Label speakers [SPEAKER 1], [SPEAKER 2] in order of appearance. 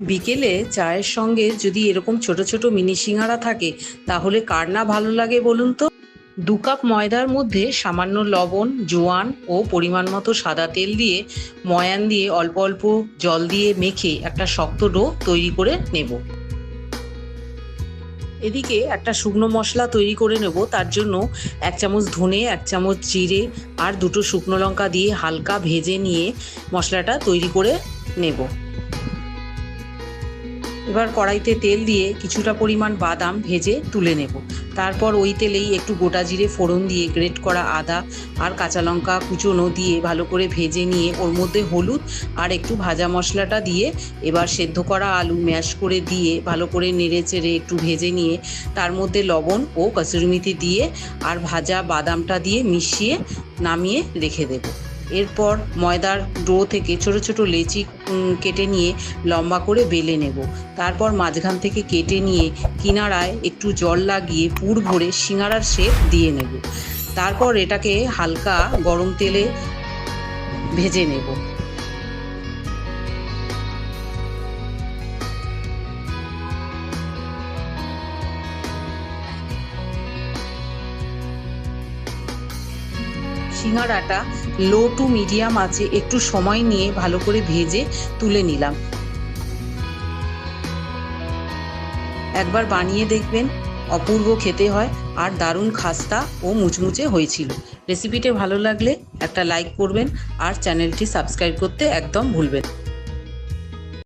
[SPEAKER 1] বিকেলে চায়ের সঙ্গে যদি এরকম ছোট ছোট মিনি সিঙ্গারা থাকে, তাহলে কার না ভালো লাগে বলুন তো? দু কাপ ময়দার মধ্যে সামান্য লবণ, জোয়ান ও পরিমাণ মতো সাদা তেল দিয়ে ময়ান দিয়ে অল্প অল্প জল দিয়ে মেখে একটা শক্ত ডো তৈরি করে নেব। এদিকে একটা শুকনো মশলা তৈরি করে নেব, তার জন্য এক চামচ ধনে, এক চামচ জিরে আর দুটো শুকনো লঙ্কা দিয়ে হালকা ভেজে নিয়ে মশলাটা তৈরি করে নেব। এবার কড়াইতে তেল দিয়ে কিছুটা পরিমাণ বাদাম ভেজে তুলে নেব। তারপর ওই তেলেই একটু গোটা জিরে ফোড়ন দিয়ে গ্রেট করা আদা আর কাঁচা লঙ্কা কুচোনো দিয়ে ভালো করে ভেজে নিয়ে ওর মধ্যে হলুদ আর একটু ভাজা মশলাটা দিয়ে এবার সেদ্ধ করা আলু ম্যাশ করে দিয়ে ভালো করে নেড়ে চেড়ে একটু ভেজে নিয়ে তার মধ্যে লবণ ও কসুরি মেথি দিয়ে আর ভাজা বাদামটা দিয়ে মিশিয়ে নামিয়ে রেখে দেবো। এরপর ময়দার ডো থেকে ছোট ছোট লেচি কেটে নিয়ে লম্বা করে বেলে নেব। তারপর মাঝখান থেকে কেটে নিয়ে কিনারায় একটু জল লাগিয়ে পুর ভরে সিঙারার শেপ দিয়ে নেব। তারপর এটাকে হালকা গরম তেলে ভেজে নেব। সিঙ্গারাটা লো টু মিডিয়াম আছে, একটু সময় নিয়ে ভালো করে ভেজে তুলে নিলাম একবার বানিয়ে দেখবেন, অপূর্ব খেতে হয় আর দারুণ খাস্তা ও মুচমুচে হয়েছিল রেসিপিটা ভালো লাগলে একটা লাইক করবেন আর চ্যানেলটি সাবস্ক্রাইব করতে একদম ভুলবেন।